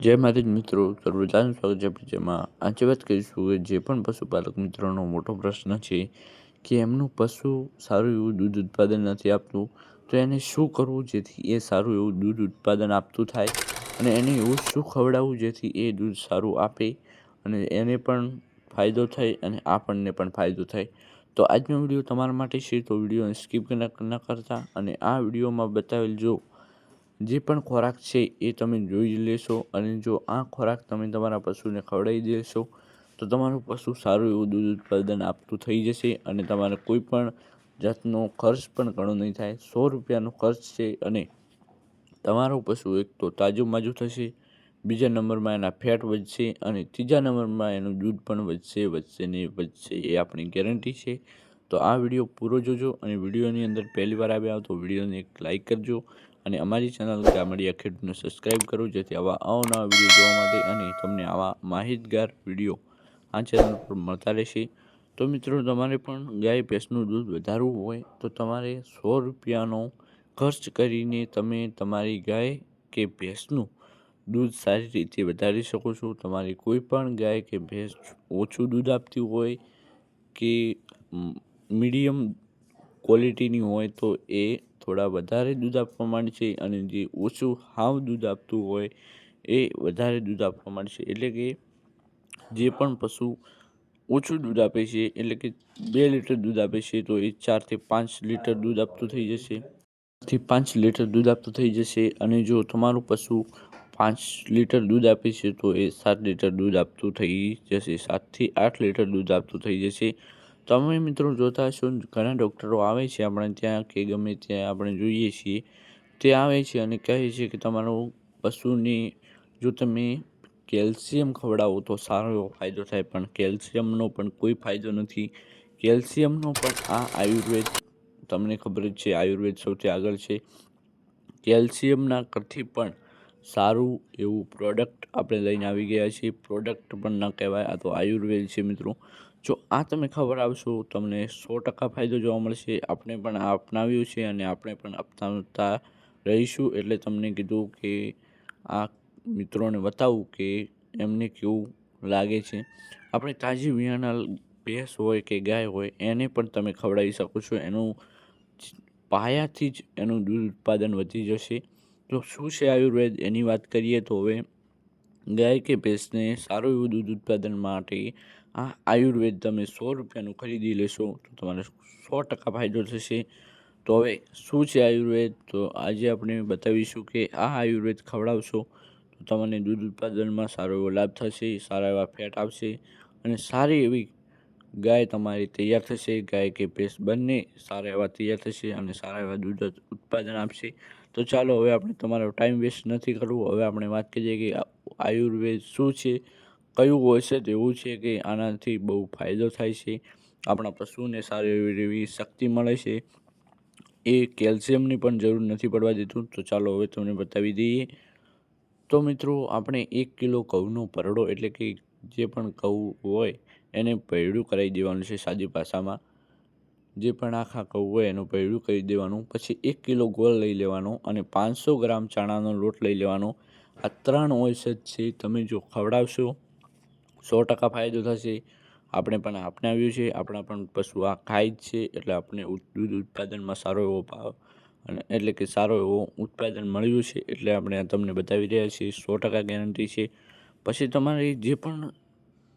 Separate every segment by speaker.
Speaker 1: જય માતાજી મિત્રો સર્વજાનું સ્વાગત છે જેમાં આજે વાત કરીશું કે જે પણ પશુપાલક મિત્રોનો મોટો પ્રશ્ન છે કે એમનું પશુ સારું એવું દૂધ ઉત્પાદન નથી આપતું, તો એને શું કરવું જેથી એ સારું એવું દૂધ ઉત્પાદન આપતું થાય અને એને એવું શું ખવડાવવું જેથી એ દૂધ સારું આપે અને એને પણ ફાયદો થાય અને આપણને પણ ફાયદો થાય. તો આજનો વીડિયો તમારા માટે છે, તો વિડીયોને સ્કીપ ન કરતા અને આ વિડીયોમાં બતાવેલ જો જે પણ ખોરાક છે એ તમે જોઈ લેશો અને જો આ ખોરાક તમે તમારા પશુને ખવડાવી દેશો તો તમારું પશુ સારું એવું દૂધ ઉત્પાદન આપતું થઈ જશે અને તમારે કોઈ પણ જાતનો ખર્ચ પણ ઘણો નહીં થાય. સો રૂપિયાનો ખર્ચ છે અને તમારું પશુ એક તો તાજું માજું થશે, બીજા નંબરમાં એના ફેટ વધશે અને ત્રીજા નંબરમાં એનું દૂધ પણ વધશે વધશે ને વધશે એ આપણી ગેરંટી છે. તો આ વીડિયો પૂરો જોજો અને વિડીયોની અંદર પહેલી વાર આવ્યા તો વિડીયોને એક લાઇક કરજો અને અમારી ચેનલ ગામડિયા ખેડૂતને સબસ્ક્રાઈબ કરો, જેથી આવા અવનવા વીડિયો જોવા માટે અને તમને આવા માહિતગાર વીડિયો આ ચેનલ પર મળતા રહેશે. તો મિત્રો, તમારે પણ ગાય ભેંસનું દૂધ વધારવું હોય, તો તમારે સો રૂપિયાનો ખર્ચ કરીને તમે તમારી ગાય કે ભેંસનું દૂધ સારી રીતે વધારી શકો છો. તમારી કોઈ પણ ગાય કે ભેંસ ઓછું દૂધ આપતી હોય કે મીડિયમ ક્વોલિટીની હોય, તો એ થોડા વધારે દૂધ આપવા માંડશે અને જે ઓછું હાવ દૂધ આપતું હોય એ વધારે દૂધ આપવા માંડશે. એટલે કે જે પણ પશુ ઓછું દૂધ આપે છે, એટલે કે બે લીટર દૂધ આપે છે, તો એ ચારથી પાંચ લીટર દૂધ આપતું થઈ જશે. થી પાંચ લીટર દૂધ આપતું થઈ જશે અને જો તમારું પશુ પાંચ લીટર દૂધ આપે છે, તો એ સાત લીટર દૂધ આપતું થઈ જશે. સાતથી આઠ લીટર દૂધ આપતું થઈ જશે. તમે મિત્રો જોતા હશો ઘણા ડૉક્ટરો આવે છે આપણે ત્યાં કે ગમે ત્યાં આપણે જોઈએ છીએ. તે આવે છે અને કહે છે કે તમારું પશુને જો તમે કેલ્શિયમ ખવડાવો તો સારો એવો ફાયદો થાય, પણ કેલ્શિયમનો પણ કોઈ ફાયદો નથી. કેલ્શિયમનો પણ આ આયુર્વેદ, તમને ખબર જ છે આયુર્વેદ સૌથી આગળ છે. કેલ્શિયમના કરથી પણ સારું એવું પ્રોડક્ટ આપણે લઈને આવી ગયા છીએ. પ્રોડક્ટ પણ ન કહેવાય, આ તો આયુર્વેદ છે મિત્રો. જો આ તમે ખબર આવશો તમને સો ટકા ફાયદો જોવા મળશે. આપણે પણ આ અપનાવ્યું છે અને આપણે પણ અપનાવતા રહીશું. એટલે તમને કીધું કે આ મિત્રોને બતાવું કે એમને કેવું લાગે છે. આપણે તાજી વિયાણા ભેંસ હોય કે ગાય હોય, એને પણ તમે ખવડાવી શકો છો. એનું પાયાથી જ એનું દૂધ ઉત્પાદન વધી જશે. તો શું છે આયુર્વેદ? એની વાત કરીએ તો હવે ગાય કે ભેંસને સારું એવું દૂધ ઉત્પાદન માટે આ આયુર્વેદ તમે સો રૂપિયાનું ખરીદી લેશો તો તમારે સો ટકા ફાયદો થશે. તો હવે શું છે આયુર્વેદ? તો આજે આપણે બતાવીશું કે આ આયુર્વેદ ખવડાવશો તો તમને દૂધ ઉત્પાદનમાં સારો એવો લાભ થશે, સારા એવા ફેટ આવશે અને સારી એવી ગાય તમારી તૈયાર થશે. ગાય કે ભેંસ બંને સારા એવા તૈયાર થશે અને સારા એવા દૂધ ઉત્પાદન આપશે. તો ચાલો હવે આપણે તમારો ટાઈમ વેસ્ટ નથી કરવો. હવે આપણે વાત કરીએ કે આયુર્વેદ શું છે, કયું ઔષધ એવું છે કે આનાથી બહુ ફાયદો થાય છે, આપણા પશુને સારી એવી એવી શક્તિ મળે છે, એ કેલ્શિયમની પણ જરૂર નથી પડવા દેતું. તો ચાલો હવે તમને બતાવી દઈએ. તો મિત્રો, આપણે એક કિલો ઘઉંનો પરડો એટલે કે જે પણ ઘઉં હોય એને પૈડું કરાવી દેવાનું છે સાદી ભાષામાં. જે પણ આખા કહું હોય એનું પૈડું કરી દેવાનું, પછી એક કિલો ગોળ લઈ લેવાનો અને પાંચસો ગ્રામ ચણાનો લોટ લઈ લેવાનો. આ ત્રણ ઔષધ છે, તમે જો ખવડાવશો, સો ટકા ફાયદો થશે. આપણે પણ અપનાવ્યું છે, આપણા પણ પશુ આ ખાય જ છે, એટલે આપણે દૂધ ઉત્પાદનમાં સારો એવો ભાવ અને એટલે કે સારો એવો ઉત્પાદન મળ્યું છે, એટલે આપણે તમને બતાવી રહ્યા છીએ, સો ટકા ગેરંટી છે. પછી તમારે જે પણ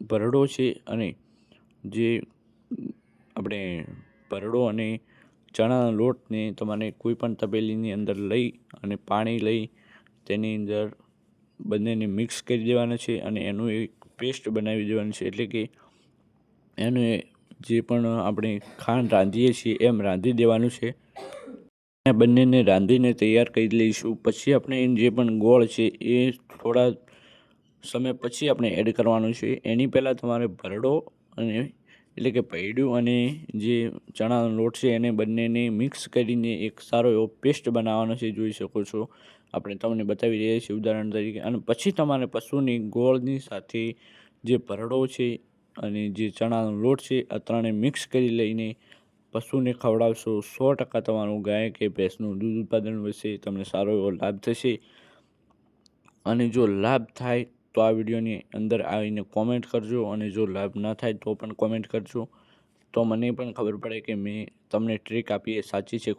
Speaker 1: ભરડો છે અને જે આપણે ભરડો અને ચણાના લોટને તમારે કોઈ પણ તપેલીની અંદર લઈ અને પાણી લઈ તેની અંદર બંનેને મિક્સ કરી દેવાના છે અને એનું એક પેસ્ટ બનાવી દેવાનું છે. એટલે કે એને જે પણ આપણે ખાંડ રાંધીએ છીએ એમ રાંધી દેવાનું છે. આ બંનેને રાંધીને તૈયાર કરી લઈશું. પછી આપણે જે પણ ગોળ છે એ થોડા સમય પછી આપણે એડ કરવાનું છે. એની પહેલાં તમારે ભરડો અને એટલે કે પૈડું અને જે ચણાનો લોટ છે એને બંનેને મિક્સ કરીને એક સારો એવો પેસ્ટ બનાવવાનો છે, જોઈ શકો છો. આપણે તમને બતાવી રહ્યા છીએ ઉદાહરણ તરીકે. અને પછી તમારે પશુની ગોળની સાથે જે ભરડો છે અને જે ચણાનો લોટ છે, આ ત્રણે મિક્સ કરી લઈને પશુને ખવડાવશો. સો ટકા તમારું ગાય કે ભેંસનું દૂધ ઉત્પાદન વધશે, તમને સારો એવો લાભ થશે. અને જો લાભ થાય તો આ વિડીયોની અંદર આવીને કોમેન્ટ કરજો અને જો લાભ ન થાય તો પણ કોમેન્ટ કરજો. તો મને પણ ખબર પડે કે મેં તમને ટ્રીક આપી એ સાચી છે